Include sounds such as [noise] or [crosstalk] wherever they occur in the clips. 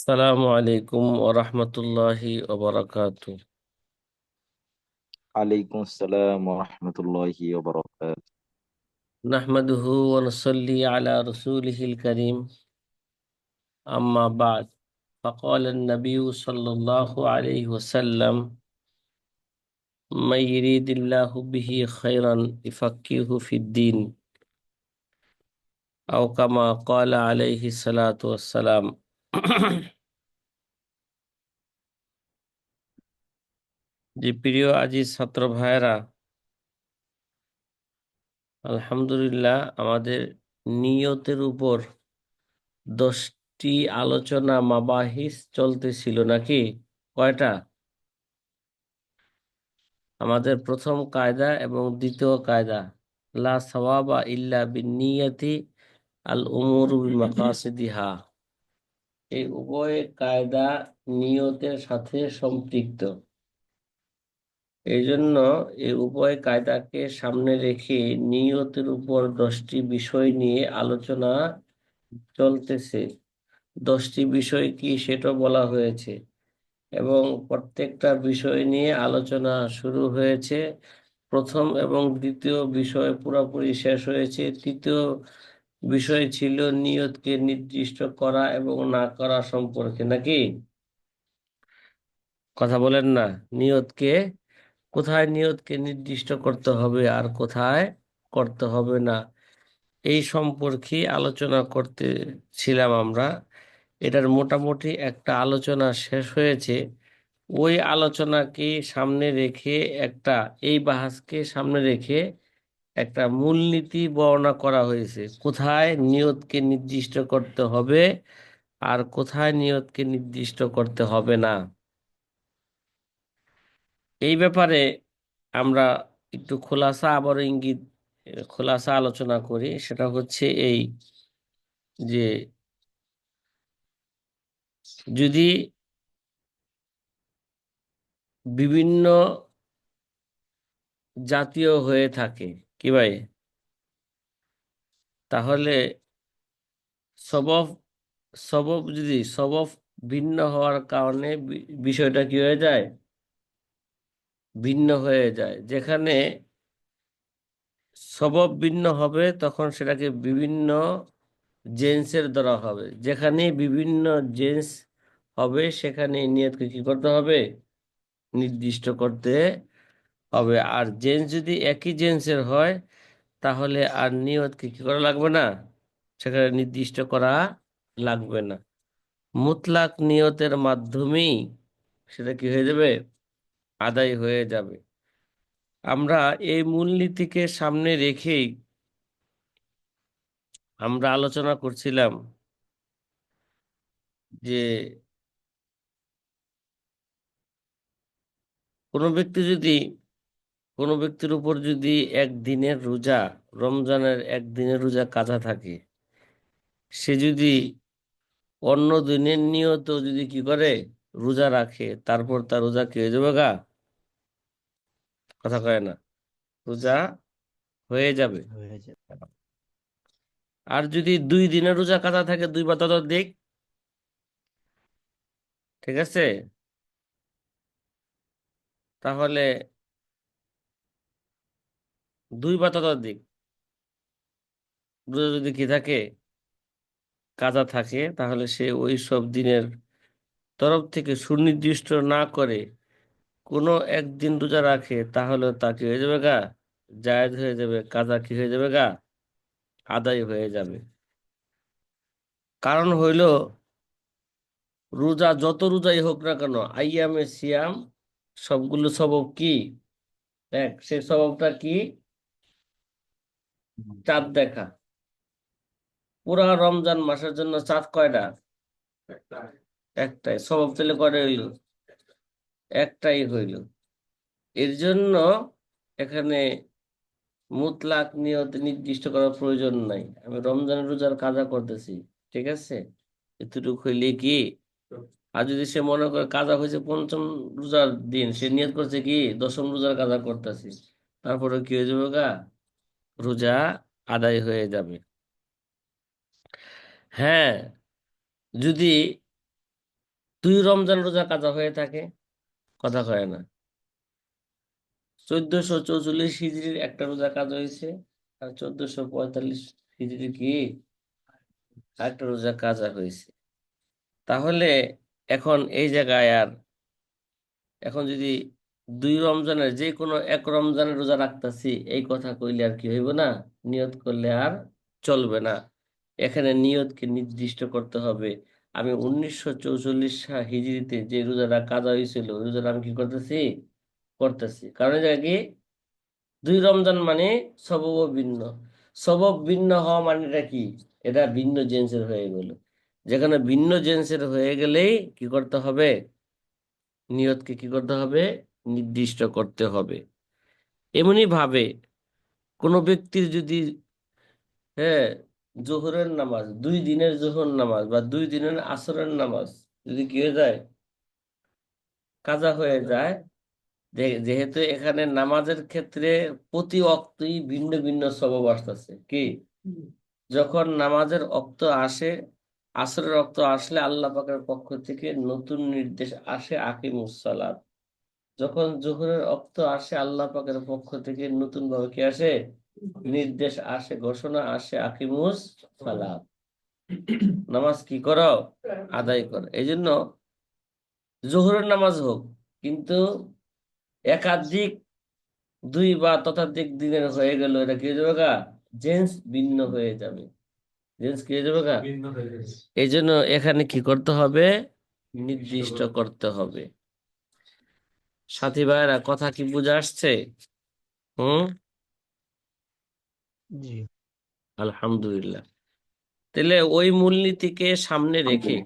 السلام عليكم ورحمة الله وبركاته. عليكم السلام ورحمة الله وبركاته. نحمده ونصلي على رسوله الكريم. أما بعد فقال النبي صلى الله عليه وسلم من يريد الله به خيرا يفقهه في الدين. أو كما قال عليه الصلاة والسلام [coughs] প্রিয় ছাত্র আলহামদুলিল্লাহ আমাদের নিয়তের উপর দশটি আলোচনা মাবাহিস চলতেছিল নাকি? কয়টা? আমাদের প্রথম কায়দা এবং দ্বিতীয় কায়দা, লা সওয়াবা ইল্লা বিনিয়াতি আল উমুরু বিমাকাসিদিহা এই উভয় কায়দা নিয়তের সাথে সম্পৃক্ত। এই জন্য এই উভয় কায়দাকে সামনে রেখে নিয়তের উপর দশটি বিষয় নিয়ে আলোচনা চলতেছে। দশটি বিষয় কি সেটা বলা হয়েছে এবং প্রত্যেকটা বিষয় নিয়ে আলোচনা শুরু হয়েছে। প্রথম এবং দ্বিতীয় বিষয় পুরোপুরি শেষ হয়েছে। তৃতীয় বিষয় ছিল নিয়তকে নির্দিষ্ট করা এবং না করা সম্পর্কে, নাকি? কথা বলেন না। নিয়তকে, কোথায় নিয়তকে নির্দিষ্ট করতে হবে আর কোথায় করতে হবে না, এই সম্পর্কে আলোচনা করতেছিলাম আমরা। এটার মোটামুটি একটা আলোচনা শেষ হয়েছে। ওই আলোচনাকে সামনে রেখে একটা, এই বাহাসকে সামনে রেখে একটা মূলনীতি বর্ণনা করা হয়েছে। কোথায় নিয়তকে নির্দিষ্ট করতে হবে আর কোথায় নিয়তকে নির্দিষ্ট করতে হবে না? এই ব্যাপারে আমরা একটু খোলাসা আবার ইঙ্গিত, খোলাসা আলোচনা করি। সেটা হচ্ছে এই যে, যদি বিভিন্ন জাতীয় হয়ে থাকে কি ভাই? তাহলে সবব সবব যদি সবব ভিন্ন হওয়ার কারণে বিষয়টা কি হয়ে যায়? ভিন্ন হয়ে যায়। যেখানে সবব ভিন্ন হবে, তখন সেটাকে বিভিন্ন জেন্সের দ্বারা হবে। যেখানে বিভিন্ন জেন্স হবে, সেখানে নিয়তকে কি করতে হবে? নির্দিষ্ট করতে হবে। আর জেন্স যদি একই জেন্সের হয়, তাহলে আর নিয়তকে কি করা লাগবে না? সেখানে নির্দিষ্ট করা লাগবে না। মুতলাক নিয়তের মাধ্যমেই সেটা কি হয়ে যাবে? আদায় হয়ে যাবে। আমরা এই মূলনীতিকে সামনে রেখেই আমরা আলোচনা করছিলাম যে কোনো ব্যক্তি যদি কোনো ব্যক্তির উপর যদি একদিনের রোজা রমজানের একদিনের রোজা কাজা থাকে সে যদি অন্য দিনের নিয়ত যদি কি করে? রোজা রাখে তারপর তার রোজা কি হয়ে যাবে গা? কথা কয় না। রোজা হয়ে যাবে। আর যদি দুই দিনের রোজা কাজা থাকে দুই বা তত দিক ঠিক আছে? তাহলে দুই বা ততোধিক। রোজা যদি কি থাকে কাজা থাকে, তাহলে সে ওই সব দিনের তরফ থেকে সুনির্দিষ্ট না করে কোনো একদিন রোজা রাখে তাহলে তা কি হয়ে যাবে গা? জায়েজ হয়ে যাবে। কাজা কি হয়ে যাবে গা? আদায় হয়ে যাবে। কারণ হইল, রোজা যত রোজাই হোক না কেন, আইয়ামে সিয়াম সবগুলো সবব কি? দেখ, সে স্বভাবটা কি? চাঁদ দেখা। পুরা রমজান মাসের জন্য চাঁদ কয়টা? একটাই স্বভাব তাহলে কয়টা হইল একটাই হইল। এর জন্য এখানে মুতলাক নিয়ত নির্দিষ্ট করার প্রয়োজন নাই। আমি রমজানের রোজার কাজা করতেছি, ঠিক আছে? এতটুকু হইলে কি? আর যদি সে মনে করে কাজা হয়েছে পঞ্চম রোজার দিন, সে নিয়ত করছে কি? দশম রোজার কাজা করতেছি। তারপরে কি হয়ে যাবে গা? রোজা আদায় হয়ে যাবে। হ্যাঁ যদি দুই রমজান রোজা কাজা হয়ে থাকে, কথা কয় না। চোদ্দশো চৌচল্লিশ হিজড়ির একটা রোজা কাজ হয়েছে, আর চোদ্দশো পঁয়তাল্লিশ হিজড়ি কি? একটা রোজা কাজা হয়েছে। তাহলে এখন এই জায়গায় আর এখন যদি দুই রমজানের যে কোনো এক রমজানের রোজা রাখতেছি, এই কথা কইলে আর কি হইব না? নিয়ত করলে আর চলবে না। এখানে নিয়তকে নির্দিষ্ট করতে হবে। আমি উনিশশো চৌচল্লিশ হিজড়িতে যে রোজাটা কাজা হয়েছিল রোজাটা আমি কি করতেছি? করতেছি। কারণ এই জায়গায় কি? দুই রমজান মানে সবব ভিন্ন। সবব ভিন্ন হওয়া মানেটা কি? এটা ভিন্ন জেন্সের হয়ে গেল। যেখানে ভিন্ন জেন্সের হয়ে গেলেই কি করতে হবে? নিয়তকে কি করতে হবে? নির্দিষ্ট করতে হবে। এমনি ভাবে কোনো ব্যক্তির যদি হ্যাঁ জোহরের নামাজ, দুই দিনের জোহর নামাজ বা দুই দিনের আসরের নামাজ যদি কি হয়ে যায় কাজা হয়ে যায় যেহেতু এখানে নামাজের ক্ষেত্রে প্রতি অক্তই ভিন্ন ভিন্ন সবব আসতেছে। কি? যখন নামাজের অক্ত আসে, আসরের অক্ত আসলে আল্লাহ পাকের পক্ষ থেকে নতুন নির্দেশ আসে আকিমুস সালাত। যখন জোহরের অক্ত আসে আল্লাহ পাকের পক্ষ থেকে নতুন ভাবে কি আসে? নির্দেশ আসে ঘোষণা আসে আকিমুস সালাত। নামাজ কি করো? আদায় করো। এই জন্য জোহরের নামাজ হোক কিন্তু একাধিক দুই বা ততোধিক দিনের হয়ে গেল এটা কি যাবে গা? জেন্স ভিন্ন হয়ে যাবে। জেন্স কি হয়ে যাবে গা? এই জন্য এখানে কি করতে হবে? নির্দিষ্ট করতে হবে। সাথী ভাইরা কথা কি বুঝে আসছে? হুম? জি। আলহামদুলিল্লাহ। তাহলে ওই মূলনীতিকে সামনে রেখে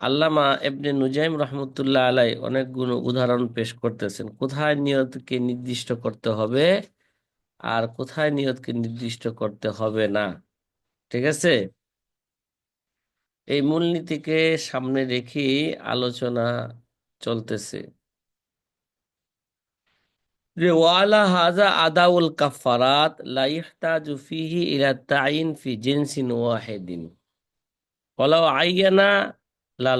আল্লামা এবনে নুজাইম রহমতুল্লাহ আলাই অনেকগুলো উদাহরণ পেশ করতেছেন। কোথায় নিয়তকে নির্দিষ্ট করতে হবে আর কোথায় নিয়তকে নির্দিষ্ট করতে হবে না? ঠিক আছে? এই মূলনীতিকে সামনে রেখে আলোচনা চলতেছে। যে ওয়ালা হাজা আদাউল কাফারাত লা ইহতাজু ফিহি ইলা তাইন ফি জিনসিন ওয়াহিদিন। আইয়ানা লা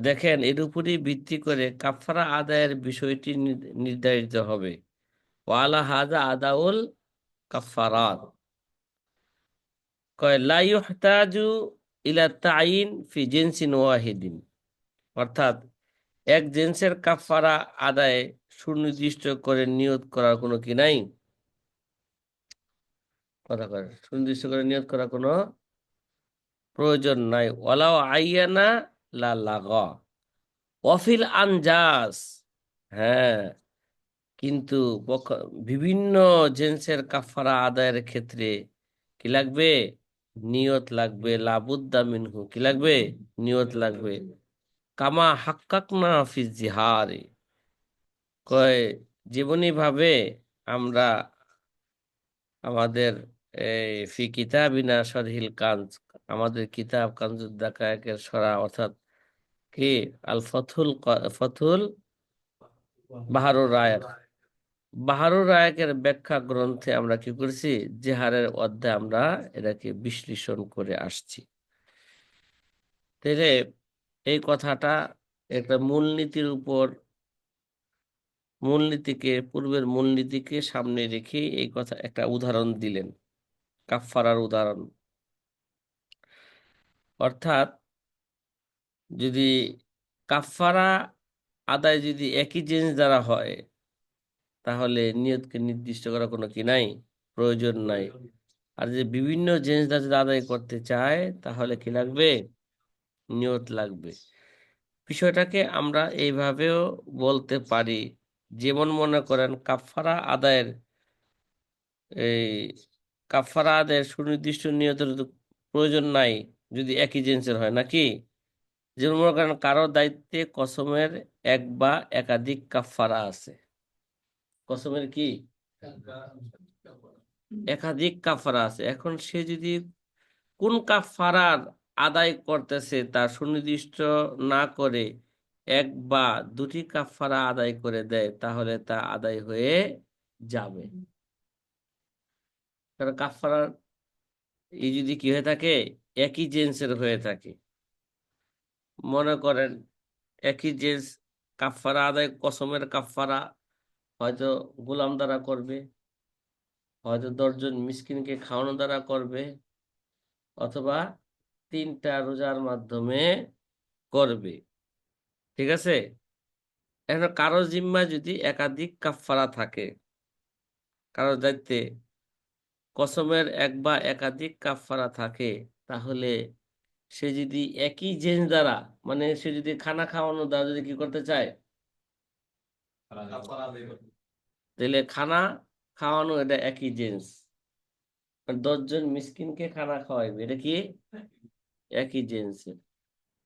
দেখেন, এর উপরই ভিত্তি করে কাফারা আদায়ের বিষয়টি নির- নির্ধারিত হবে। ওয়ালা হাজা আদাউল কাফারাত কয় লা ইহতাজু ইলা তাইন ফি জিনসিন ওয়াহিদিন। অর্থাৎ এক জিন্সের কাফারা আদায়ে সুনির্দিষ্ট করে নিয়ত করার কোনো কি নাই? কথা কয়, সুনির্দিষ্ট করে নিয়ত করার কোনো প্রয়োজন নাই। ওলাও আইয়ানা লা লাগা। অফিল আনজাস। হ্যাঁ কিন্তু বিভিন্ন জিন্সের কাফারা আদায়ের ক্ষেত্রে কি লাগবে? নিয়ত লাগবে। লাবুদ্দা মিনহু কি লাগবে? নিয়ত লাগবে। কামা হাক্কাকনা ফি জিহারে। কয়, জীবনী ভাবে আমরা আমাদের ফি কিতাবিনা সরহিল কাঞ্জ, আমাদের কিতাব কাঞ্জুদ্দাকায়েকের সরা, অর্থাৎ কি? আল ফথুল ফথুল বাহারুর রায়ক। বাহারুর রায়কের ব্যাখ্যা গ্রন্থে আমরা কি করেছি? জেহারের অধ্যায় আমরা এটাকে বিশ্লেষণ করে আসছি। তাহলে এই কথাটা একটা মূলনীতির উপর, মূলনীতিকে, পূর্বের মূলনীতিকে সামনে রেখে এই কথা একটা উদাহরণ দিলেন। কাফফারার উদাহরণ। অর্থাৎ যদি কাফফারা আদায় যদি একই জিনিস দ্বারা হয়, তাহলে নিয়তকে নির্দিষ্ট করা কোনো কি নাই? প্রয়োজন নাই। আর যে বিভিন্ন জিনিস দ্বারা যদি আদায় করতে চায়, তাহলে কি লাগবে? নিয়ত লাগবে। বিষয়টাকে আমরা এইভাবেও বলতে পারি, যেমন মনে করেন কাফারা আদায়ের, এই কাফারা আদায়ের সুনির্দিষ্ট নিয়তের প্রয়োজন নাই, যদি একই জিনিসের হয়, নাকি? যেমন মনে করেন কারও দায়িত্বে কসমের এক বা একাধিক কাফারা আছে। কসমের কি? একাধিক কাফারা আছে। এখন সে যদি কোন কাফারার আদায় করতেছে তার সুনির্দিষ্ট না করে এক বা দুটি কাফারা আদায় করে দেয়, তাহলে তা আদায় হয়ে যাবে। কারণ কাফারার এই যদি কি হয়ে থাকে, একই জেন্সের হয়ে থাকে। মনে করেন একই জিন্স কাফারা আদায়, কসমের কাফারা হয়তো গোলাম দ্বারা করবে, হয়তো দশজন মিসকিনকে খাওয়ানো দ্বারা করবে, অথবা তিনটা রোজার মাধ্যমে করবে। ঠিক আছে? এখন কারও জিম্মা যদি একাধিক কাফারা থাকে কারোর দায়িত্বে কসমের এক বা একাধিক কাফারা থাকে তাহলে সে যদি একই জেন্স দ্বারা মানে সে যদি খানা খাওয়ানো দ্বারা যদি কি করতে চায়? তাহলে খানা খাওয়ানো এটা একই জেন্স। দশজন মিসকিনকে খানা খাওয়াইবে এটা কি? একই জেন্সের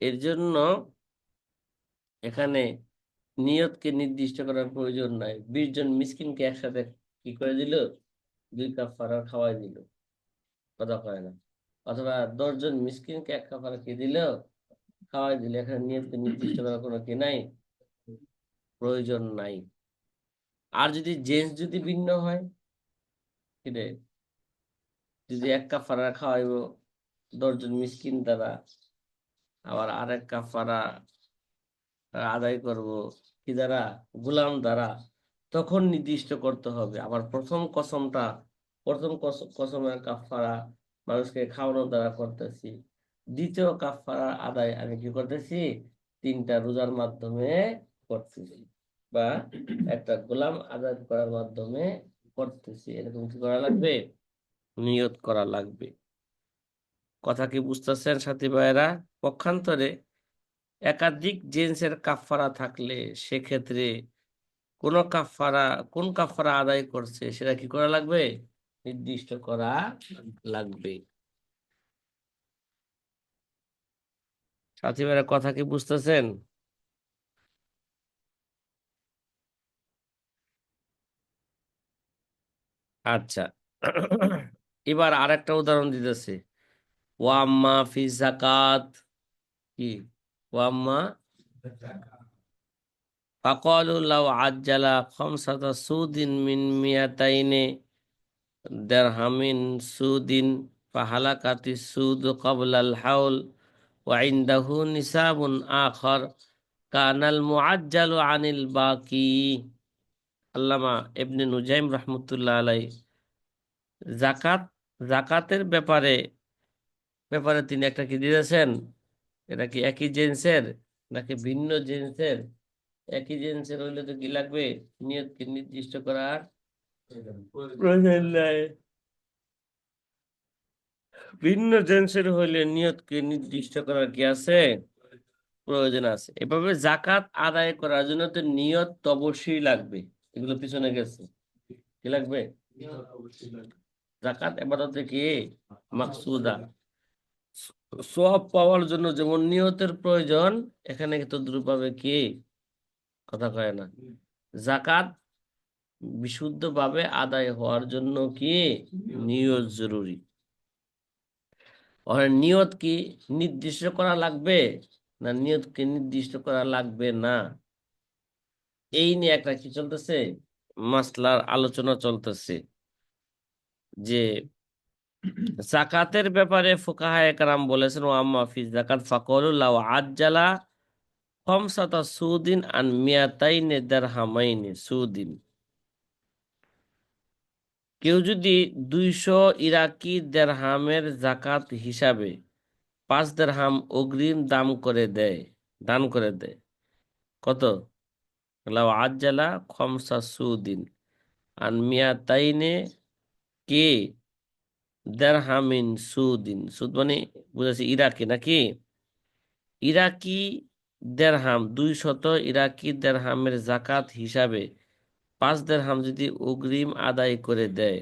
এর জন্য এখানে নিয়তকে নির্দিষ্ট করার প্রয়োজন নাই। বিশ জন মিসকিনকে একসাথে কি করে দিল? দুই কাপ ফারা খাওয়াই দিল। কথা কয় না। অথবা দশজন মিসকিনকে এক কাপ ফারা কি দিল? খাওয়াই দিল। এখানে নিয়তকে নির্দিষ্ট করার কোনো কি নাই? প্রয়োজন নাই। আর যদি জেন্স যদি ভিন্ন হয় যদি এক কাপ ফারা খাওয়াইব দশজন মিসকিন দ্বারা আবার আর এক কাপ ফারা আদায় করব। কি দ্বারা গোলাম দ্বারা তখন নির্দিষ্ট করতে হবে। আবার প্রথম কসমটা, প্রথম কসমের কাফারা মানুষকে খাওয়ানো দ্বারা করতেছি। দ্বিতীয় কাফারা আদায় আমি কি করতেছি? তিনটা রোজার মাধ্যমে করতেছি বা একটা গোলাম আদায় করার মাধ্যমে করতেছি। এরকম কি করা লাগবে? নিয়ত করা লাগবে। কথা কি বুঝতেছেন সাথী ভাইয়েরা? পক্ষান্তরে একাধিক জিন্সের কাফারা থাকলে সেক্ষেত্রে কোন কাফারা কোন কাফারা আদায় করছে সেটা কি করা লাগবে? নির্দিষ্ট করা লাগবে। সাথী ভাইয়েরা, কথা কি বুঝতেছেন? আচ্ছা এবার আরেকটা উদাহরণ দিতেছে। ওয়াম্মা ফি জাকাত কি ওয়াম্মা ফাকালুল্লাহ আজ্জালা খমসাতা সুদিন মিন মিয়াতাইনে দেরহামিন সুদিন ফাহালাকাতি সুদ কবলাল হাউল ওয়াইন্দাহু নিসাবুন আখর কানাল মুআজ্জালু আনিল বাকি আল্লামা ইবনে নুজাইম রহমতুল্লাহ আলাই জাকাত জাকাতের ব্যাপারে ব্যাপারে তিনি একটা কি দিয়েছেন? এটা কি একই জেন্সের নাকি ভিন্ন জেন্সের একই জেন্সের হইলে তো কি লাগবে? নিয়তকে নির্দিষ্ট করার? প্রয়োজন নাই। ভিন্ন জেন্সের হইলে নিয়তকে নির্দিষ্ট করার কি আছে? প্রয়োজন আছে। এভাবে জাকাত আদায় করার জন্য তো নিয়ত অবশ্যই লাগবে। এগুলো পিছনে গেছে। কি লাগবে? জাকাত এবাদতে কি? মাকসুদা। সব পাওয়ার জন্য যেমন নিয়তের প্রয়োজন, এখানে তো দ্রুপাবে কি? কথা কয় না। জাকাত বিশুদ্ধভাবে আদায় হওয়ার জন্য কি? নিয়ত জরুরি। নিয়ত কি নির্দিষ্ট করা লাগবে না নিয়তকে নির্দিষ্ট করা লাগবে না? এই নিয়ে একটা কি চলতেছে? মাসলার আলোচনা চলতেছে। যে জাকাতের ব্যাপারে ফুকাহা একরাম বলেছেন ও আম্মা ফি জাকাত ফাকরুল্লাহ আজ্জালা খমসাতা সুদিন আন মিয়াতাইনে দারহামাইনে সুদিন। কেউ যদি দুইশো ইরাকি দেড়হামের জাকাত হিসাবে পাঁচ দেড়হাম অগ্রিম দাম করে দেয়, দান করে দেয়, কত? লাউ আজ্জালা খমসা সুদিন আন মিয়াতাইনে কে দেড়হামিন সুদিন, সুদ মানে বুঝাচ্ছি ইরাকি নাকি? ইরাকি দেড়হাম দুই শত ইরাকি দেড়হামের জাকাত হিসাবে পাঁচ দেড়হাম যদি অগ্রিম আদায় করে দেয়।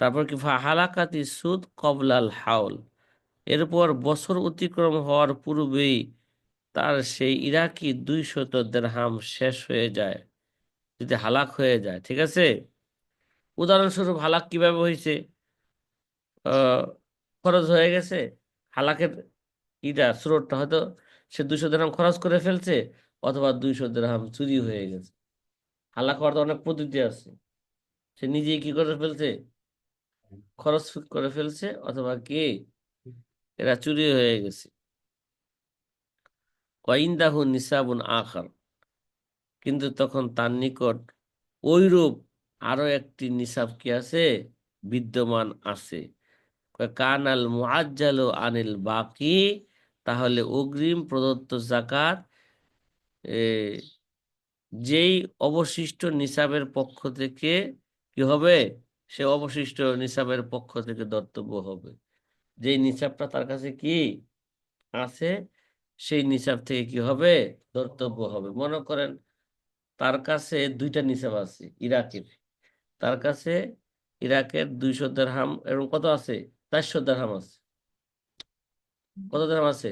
তারপর কি হালাকাতি সুদ কবলাল হাউল এরপর বছর অতিক্রম হওয়ার পূর্বেই তার সেই ইরাকি দুই শত দেড়হাম শেষ হয়ে যায়, যদি হালাক হয়ে যায়, ঠিক আছে? উদাহরণস্বরূপ হালাক কীভাবে হয়েছে খরচ হয়ে গেছে। হালাকের ইটা, স্রোতটা হয়তো সে দুইশো দেড়হাম খরচ করে ফেলছে অথবা দুইশো দেড়হাম চুরি হয়ে গেছে। হালাক হওয়ার তো অনেক পদ্ধতি আছে। সে নিজেই কি করে ফেলছে? খরচ করে ফেলছে অথবা কে? এরা চুরি হয়ে গেছে। ওয়াইন্দাহু নিসাবুন আখার। কিন্তু তখন তার নিকট ওইরূপ আরও একটি নিসাব কি আছে? বিদ্যমান আছে। কানাল মুআজ্জালু আনিল বাকি তাহলে অগ্রিম প্রদত্ত জাকাত যেই অবশিষ্ট নিসাবের পক্ষ থেকে কি হবে? সে অবশিষ্ট নিসাবের পক্ষ থেকে দর্তব্য হবে। যেই নিসাবটা তার কাছে কি আছে, সেই নিসাব থেকে কি হবে? দর্তব্য হবে। মনে করেন তার কাছে দুইটা নিসাব আছে, ইরাকের। তার কাছে ইরাকের দুইশো দেড়হাম এবং কত আছে? চারশো দেড়হাম আছে। কত দেড়হাম আছে?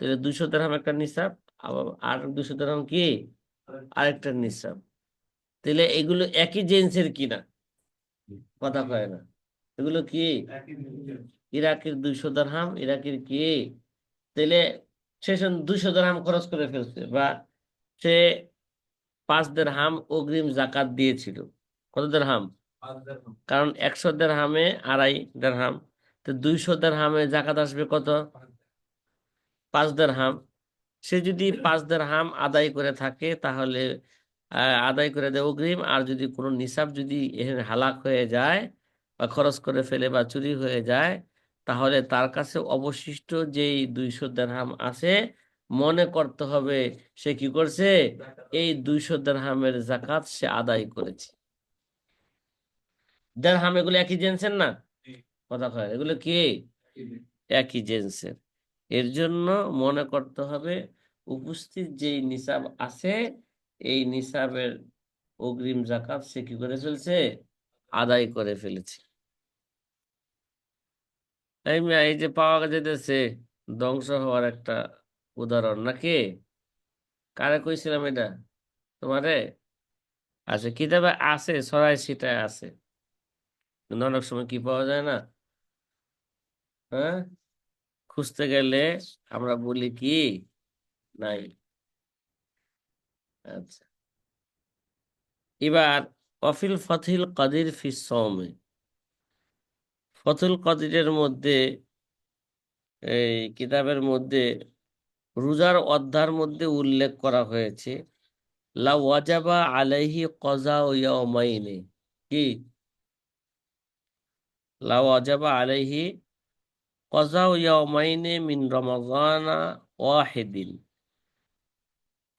তাহলে দুইশো দেড়হাম একটা নিসাব আর দুইশো দেড়হাম কি? আরেকটা নিসাব। তাহলে এগুলো একই জেন্সের কিনা? কথা কয় না। এগুলো কি? ইরাকের দুইশো দেড়হাম, ইরাকের কি? তাহলে সে দুইশো দেড়হাম খরচ করে ফেলছে বা সে পাঁচ দেড়হাম অগ্রিম জাকাত দিয়েছিল কত দেড়হাম? কারণ একশো দেড়হামে আড়াই দেড়হাম। তো দুইশো দেড়হামে জাকাত আসবে কত? পাঁচ দেড়হাম। সে যদি পাঁচ দেড়হাম আদায় করে থাকে তাহলে আদায় করে দেয় অগ্রিম। আর যদি কোনো নিসাব যদি এখানে হালাক হয়ে যায় বা খরচ করে ফেলে বা চুরি হয়ে যায় তাহলে তার কাছে অবশিষ্ট যেই দুইশো দেড়হাম আছে মনে করতে হবে সে কি করছে? এই দুইশো দেড়হামের জাকাত সে আদায় করেছে। দেড়হাম এগুলো একই জেন্সের না? কথা কয় এগুলো কি? একই জেন্সের। এর জন্য মনে করতে হবে উপস্থিত যেই নিসাব আছে এই নিসাবের অগ্রিম জাকাত সে কি করে ফেলছে? আদায় করে ফেলেছে। এই যে পাওয়া যেতেছে ধ্বংস হওয়ার একটা উদাহরণ নাকি? কারে কইছিলাম এটা? তোমারে? আচ্ছা কিতাবে আছে সরাই সিটায় আছে। কিন্তু অনেক সময় কি পাওয়া যায় না? হ্যাঁ? খুঁজতে গেলে আমরা বলি কি? নাই আচ্ছা। এবার, অফিল ফথিল কাদির ফি সৌমে ফতুল কাদিরের মধ্যে, এই কিতাবের মধ্যে, রোজার অধ্যার মধ্যে উল্লেখ করা হয়েছে, লা ওয়াজাবা আলাইহি কজা ইয়াউমাইনি। কি? লা ওয়াজাবা আলাইহি কজা ইয়াউমাইনি মিন ওয়াহিদিন।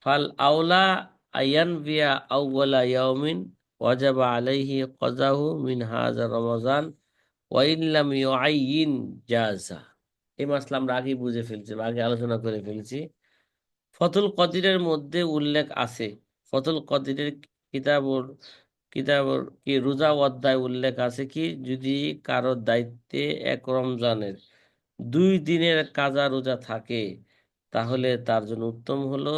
ফাল আউলা আয়ান বিয়া ইয়াউমিন ওয়াজাবা আলাইহি মিন ইউআইয়িন জাযা। এই বুঝে ফেলছি আগে আলোচনা করে ফেলছি। ফতুল কদিরের মধ্যে উল্লেখ আছে। ফতুল কদিরের কিতাবর কিতাবর কি রোজা অধ্যায় উল্লেখ আছে কি? যদি কারোর দায়িত্বে এক রমজানের দুই দিনের কাজা রোজা থাকে, তাহলে তার জন্য উত্তম হলো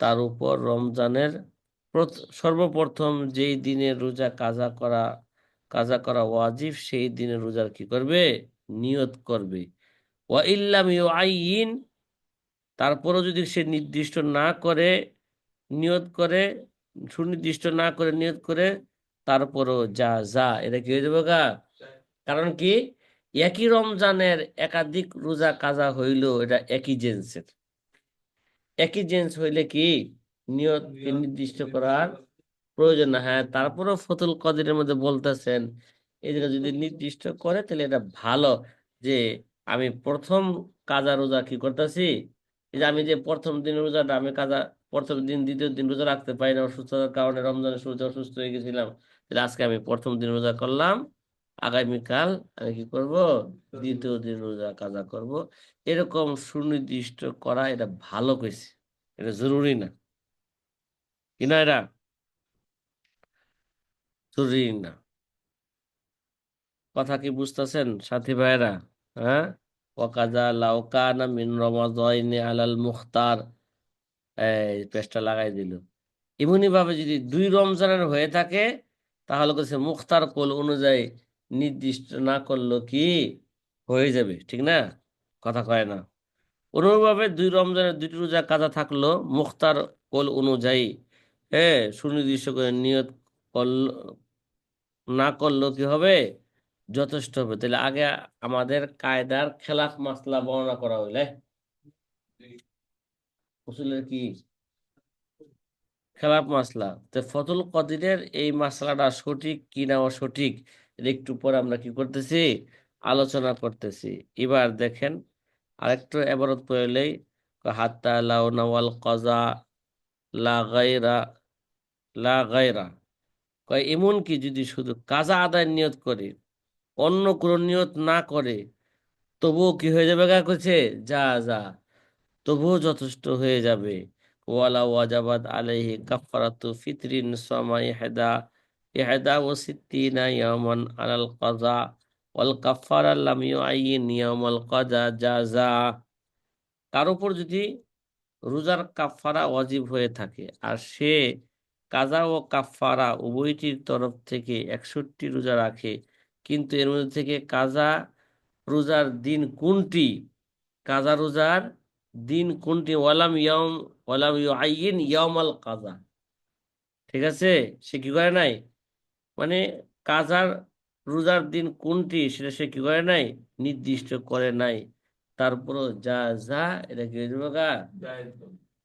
তার উপর রমজানের সর্বপ্রথম যেই দিনের রোজা কাজা করা কাজা করা ওয়াজিব, সেই দিনের রোজার কি করবে? নিয়ত করবে। ওয়া ইল্লাম ইউআইয়িন, তারপরও যদি সে নির্দিষ্ট না করে, নিয়ত করে সুনির্দিষ্ট না করে, নিয়ত করে তারপরও যা যা, এটা কি হয়ে যাবে গা? কারণ কি? একই রমজানের একাধিক রোজা কাজা হইল, এটা একই জেন্সের। একই জেন্স হইলে কি? নিয়ত নির্দিষ্ট করার প্রয়োজন হ্যাঁ তারপরও ফতুল কদিরের মধ্যে বলতেছেন জায়গা যদি নির্দিষ্ট করে, তাহলে এটা ভালো যে আমি প্রথম কাজা রোজা কি করতেছি? এই যে আমি যে প্রথম দিন রোজাটা আমি কাজা প্রথম দিন, দ্বিতীয় দিন রোজা রাখতে পারি না, অসুস্থতার কারণে রমজানের শুরুতে অসুস্থ হয়ে গেছিলাম। তাহলে আজকে আমি প্রথম দিন রোজা করলাম, আগামীকাল আমি কি করব? দ্বিতীয় দিন রোজা কাজা করব। এরকম সুনির্দিষ্ট করা এটা ভালো কইছে। এটা জরুরি না। কি না এটা? জরুরি না। কথা কি বুঝতেছেন, সাথী ভাইরা হ্যাঁ? ওয়াকাজা লাউকানা মিন রমাদাইনি আলাল মুখতার। পেশটা লাগাই দিল। এমনি ভাবে যদি দুই রমজানের হয়ে থাকে, তাহলে কাছে মুখতার কোল অনুযায়ী নির্দিষ্ট না করল কি হয়ে যাবে, ঠিক না? কথা কয় না। অনুরূপভাবে দুই রমজানের দুইটি রোজা কাজা থাকল, মুখতার কোল অনুযায়ী হ্যাঁ সুনির্দিষ্ট করে নিয়ত করল না করল কি হবে? যথেষ্ট হবে। তাহলে আগে আমাদের কায়দার খেলাফ মাসলা বর্ণনা করা হইলে। উসুলের কি খেলাফ মাসলা? তো ফতুল কদিরের এই মাসলাটা সঠিক কি না অসঠিক এটা একটু পরে আমরা কি করতেছি? আলোচনা করতেছি। এবার দেখেন আরেকটু এবারত পড়লেই হাত্তা লাউ নওয়াল কজা লা গায়রা লা গায়রা। কয়, এমন কি যদি শুধু কাজা আদায় নিয়ত করে, অন্য কোনো নিয়ত না করে, তবুও কি হয়ে যাবে গা করছে যা যা। তবুও যথেষ্ট হয়ে যাবে। ওয়ালা ওয়াজাবাদ আলাইহি কাফারাতু ফিতরিন সামা ইহদা ইহদা ও সিত্তিনা ইয়ামান আলাল কাজা ওয়াল কাফারা লাম ইউআইয়িন ইয়ামাল কাজা জাযা। তার উপর যদি রোজার কাফারা ওয়াজিব হয়ে থাকে আর সে কাজা ও কাফারা উভয়টির তরফ থেকে একষট্টি রোজা রাখে, কিন্তু এর মধ্যে থেকে কাজা রোজার দিন কোনটি? কাজা রোজার দিন কোনটি? ওয়ালাম ইয়ম ওয়ালাম আইন ইয়ম ইয়ামাল কাজা ঠিক আছে? সে কি করে নাই? মানে কাজার রোজার দিন কোনটি সেটা সে কি করে নাই? নির্দিষ্ট করে নাই। তারপরও যা যা এটা কি হয়ে যাবে গা?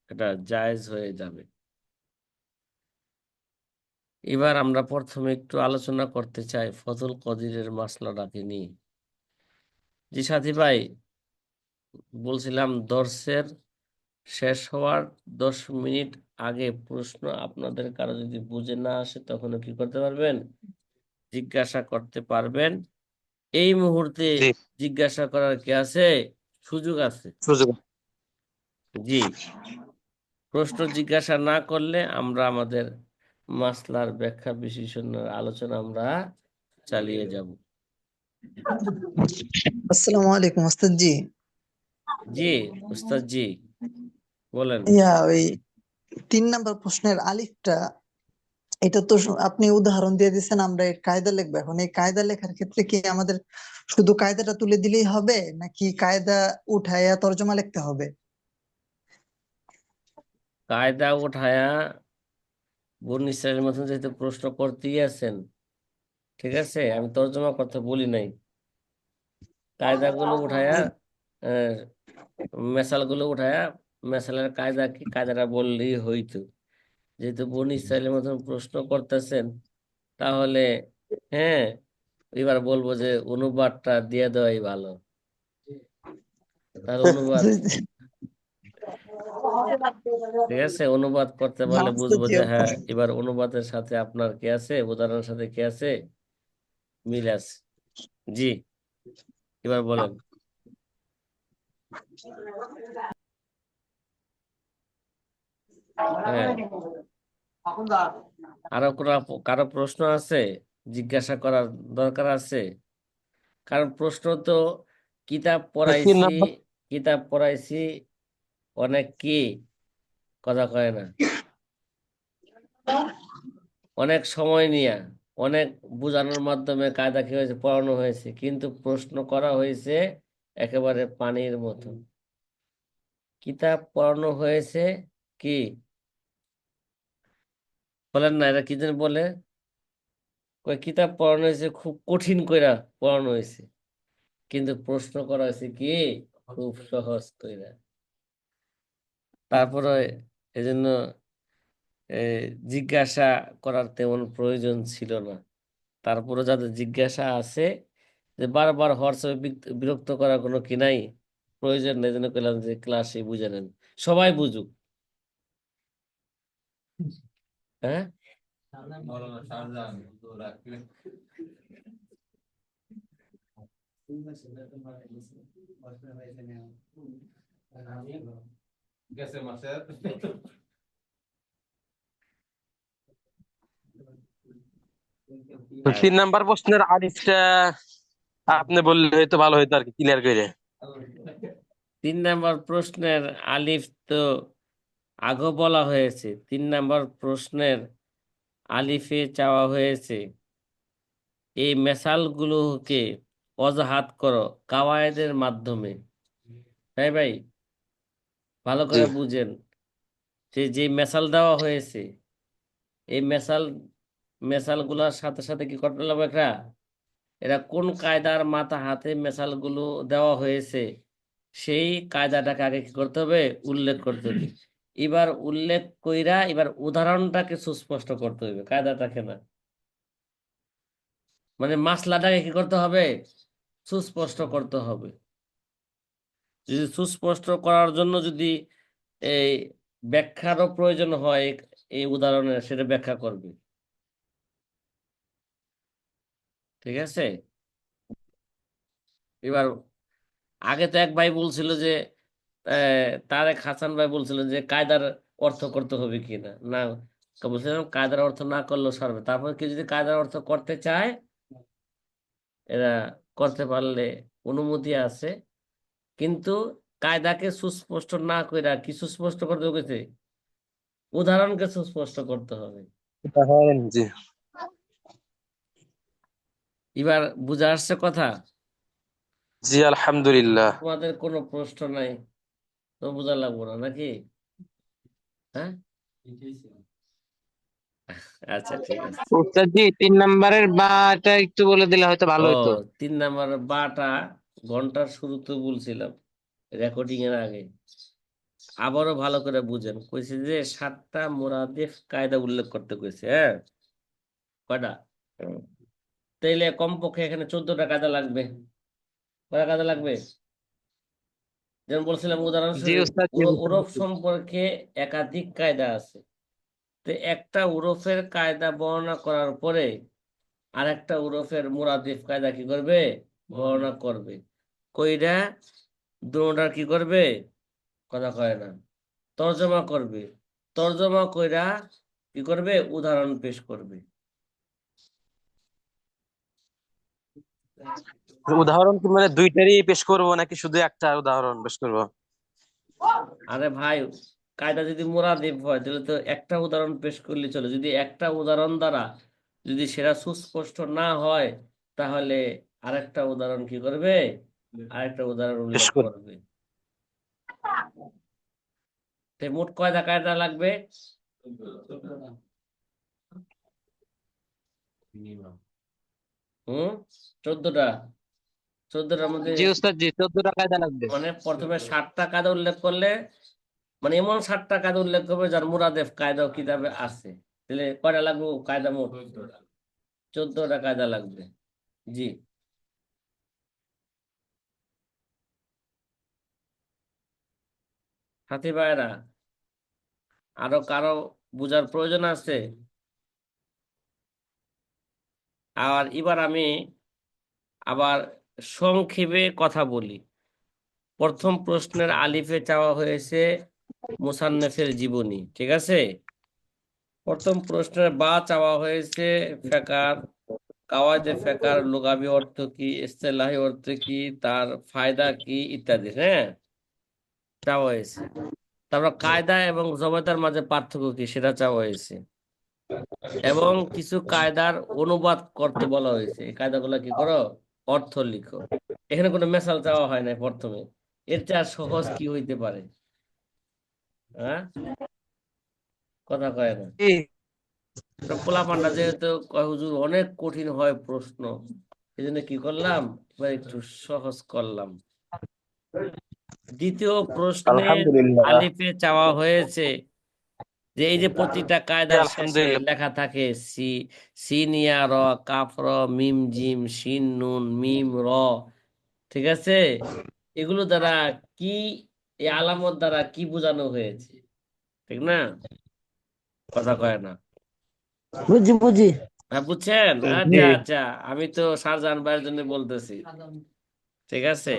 এটা জায়েজ হয়ে যাবে। এবার আমরা প্রথমে একটু আলোচনা করতে চাই ফজল কদিরের মাসলাটাকে নিয়ে। জি সাথী ভাই বলছিলাম দর্শের শেষ হওয়ার দশ মিনিট আগে প্রশ্ন আপনাদের কারও যদি বুঝে না আসে তখনও কি করতে পারবেন? জিজ্ঞাসা করতে পারবেন। এই মুহূর্তে জিজ্ঞাসা করার কি আছে? সুযোগ আছে? সুযোগ জি। প্রশ্ন জিজ্ঞাসা না করলে আমরা আমাদের মাসলার ব্যাখ্যা বিশেষণের আলোচনা আমরা চালিয়ে যাব। আসসালামু আলাইকুম ওস্তাদ জি। জি উস্তাদ জি। বলেন। ইয়া ওই তিন নাম্বার প্রশ্নের আলিফটা এটা তো আপনি উদাহরণ দিয়ে দিয়েছেন আমরা এর কায়দা লিখব। এখন এই কায়দা লেখার ক্ষেত্রে কি আমাদের শুধু কায়দাটা তুলে দিলেই হবে নাকি কায়দা উঠাইয়া তর্জমা লিখতে হবে? কায়দা উঠায়া বনি ইসরায়েলের মতন যেহেতু প্রশ্ন করতেই আছেন ঠিক আছে? আমি তর্জমা কথা বলি নাই। কায়দাগুলো উঠায়া আহ, মেসালগুলো উঠায়া মেসালের কায়দা কি কায়দাটা বললেই হইতো। যেহেতু বনি ইসরায়েলের মতন প্রশ্ন করতেছেন তাহলে হ্যাঁ এবার বলব যে অনুবাদটা দিয়ে দেওয়াই ভালো। তার অনুবাদ ঠিক আছে অনুবাদ করতে পারলে বুঝব যে হ্যাঁ এবার অনুবাদের সাথে আপনার কি আছে উদাহরণের সাথে কি আছে মিল আছে। জি এবার বলেন। আরও কারও প্রশ্ন আছে? জিজ্ঞাসা করার দরকার আছে? কারণ প্রশ্ন তো কিতাব পড়াইছি কিতাব পড়াইছি অনেক কি কথা কয় না। অনেক সময় নিয়ে অনেক বোঝানোর মাধ্যমে কায়দা কি হয়েছে পড়ানো হয়েছে কিন্তু প্রশ্ন করা হয়েছে একেবারে পানির মতো। কিতাব পড়ানো হয়েছে কি? বলেন না এটা কি যেন বলে? কিতাব পড়ানো হয়েছে, খুব কঠিন কইরা পড়ানো হয়েছে। কিন্তু প্রশ্ন করা হয়েছে কি? খুব সহজ কইরা। তারপরে এজন্য জিজ্ঞাসা করার তেমন প্রয়োজন ছিল না। তারপরে যাদের জিজ্ঞাসা আছে যে বারবার হোয়াটসঅ্যাপে বিরক্ত করার কোনো কি নাই? প্রয়োজন নেই জন্য কইলাম যে ক্লাসে বুঝে নেন। সবাই বুঝুক। হ্যাঁ? তিন নাম্বার প্রশ্নের আলিফটা আপনি বললে হয়তো ভালো হইতো আর কি ক্লিয়ার করে তিন নাম্বার প্রশ্নের আলিফ তো আগেও বলা হয়েছে তিন নাম্বার প্রশ্নের আলিফে চাওয়া হয়েছে এই মেসালগুলোকে অজাহাত করো কাওয়ায়েদের মাধ্যমে। তাই ভাই? ভালো করে বুঝেন যে যে মেসাল দেওয়া হয়েছে এই মেসাল মেসালগুলোর সাথে সাথে কি করতে হবে একটা? এরা কোন কায়দার মাথা হাতে মেশালগুলো দেওয়া হয়েছে, সেই কায়দাটাকে আগে কি করতে হবে? উল্লেখ করতে হবে। এবার উল্লেখ কইরা এবার উদাহরণটাকে সুস্পষ্ট করতে হবে, কায়দাটাকে না। মানে মাসলাটাকে কি করতে হবে? সুস্পষ্ট করতে হবে। যদি সুস্পষ্ট করার জন্য যদি এই ব্যাখ্যারও প্রয়োজন হয়, এই উদাহরণের সেটা ব্যাখ্যা করবে। ঠিক আছে? এবার, আগে তো এক ভাই বলছিল যে তারেক হাসান ভাই বলছিল যে, কায়দার অর্থ করতে হবে কিনা? না বলছিলাম কায়দার অর্থ না করলেও সারবে। তারপর কেউ যদি কায়দার অর্থ করতে চায়, এরা করতে পারলে অনুমতি আছে। কিন্তু কায়দাকে সুস্পষ্ট না কইরা কি সুস্পষ্ট করতে হবে উদাহরণকে সুস্পষ্ট করতে হবে। জি। এবার বুঝা আসছে কথা? জি আলহামদুলিল্লাহ। তোমাদের কোনো প্রশ্ন নাই তো বোঝা লাগবো না নাকি? হ্যাঁ? আচ্ছা ঠিক আছে। উস্তাদ তিন নাম্বারের বাটা একটু বলে দিলে হয়তো ভালো হতো তিন নাম্বার বাটা ঘণ্টার শুরুতে বলছিলাম রেকর্ডিং এর আগে। আবারও ভালো করে বুঝেন কইছে যে সাতটা মুরাদেফ কায়দা উল্লেখ করতে কইছে হ্যাঁ? কয়টা? হুম। তাইলে কমপক্ষে এখানে চোদ্দটা কায়দা লাগবে। কয়টা কায়দা লাগবে? যেমন বলছিলাম উর- উরফ সম্পর্কে একাধিক কায়দা আছে। তো একটা উরফের কায়দা বর্ণনা করার পরে আরেকটা উরফের মুরাদিফ কায়দা কি করবে? বর্ণনা করবে। কইরা দুটার কি করবে? কথা কয় না। তর্জমা করবে। তর্জমা কইরা কি করবে? উদাহরণ পেশ করবে। উদাহরণ কি মানে দুইটারই পেশ করব নাকি শুধু একটা উদাহরণ পেশ করব? আরে ভাই কায়দা যদি মুরাদিফ হয় তাহলে তো একটা উদাহরণ পেশ করলে চলে। যদি একটা উদাহরণ দ্বারা যদি সেটা সুস্পষ্ট না হয় তাহলে আরেকটা উদাহরণ কি করবে? আরেকটা উদাহরণ উল্লেখ করবে। মোট কয়টা কায়দা লাগবে? হুম চোদ্দটা। চোদ্দটার মধ্যে জি উস্তাদ জি চোদ্দটা কায়দা লাগবে। মানে প্রথমে ষাটটা কায়দা উল্লেখ করলে মানে এমন ষাটটা কায়দা উল্লেখ করবে যার মুরাদেফ কায়দা কিতাবে আছে। তাহলে কয়টা লাগবে? কায়দা মোট? চোদ্দটা। কায়দা লাগবে। জি। সাথী ভাইরা আরও কারও বোঝার প্রয়োজন আছে? আর এবার আমি আবার সংক্ষেপে কথা বলি। প্রথম প্রশ্নের আলিফে চাওয়া হয়েছে মুসান্নেফের জীবনী, ঠিক আছে? প্রথম প্রশ্নের বা চাওয়া হয়েছে ফেকার কাওয়াজে ফেকার লুগাবি অর্থ কি, ইস্তেলাহি অর্থ কি, তার ফায়দা কি ইত্যাদি হ্যাঁ? চাওয়া হয়েছে। তারপর কায়দা এবং জবাতার মাঝে পার্থক্য কি, সেটা চাওয়া হয়েছে। এবং কিছু কায়দার অনুবাদ করতে বলা হয়েছে। এই কায়দাগুলো কি করো? অর্থ লিখো। এখানে কোনো মেসাল চাওয়া হয় না প্রথমে। এর চেয়ে সহজ কি হইতে পারে? হ্যাঁ? কথা কয় না। জি। তো পোলাপান্ডা যেহেতু কয় হুজুর অনেক কঠিন হয় প্রশ্ন। এই জন্য কি করলাম? এবার একটু সহজ করলাম। দ্বিতীয় প্রশ্নে আলিফে চাওয়া হয়েছে যে এই যে প্রতিটা কায়দার শেষে লেখা থাকে সি সিন ইয়া র কাফ র মিম জিম শিন নুন মিম র। ঠিক আছে? এগুলো দ্বারা কি এই আলামত দ্বারা কি বোঝানো হয়েছে? ঠিক না? কথা কয় না। বুঝি বুঝি। হ্যাঁ বুঝছেন? আচ্ছা আচ্ছা। আমি তো শাহজাহান ভাইয়ের জন্য বলতেছি। ঠিক আছে?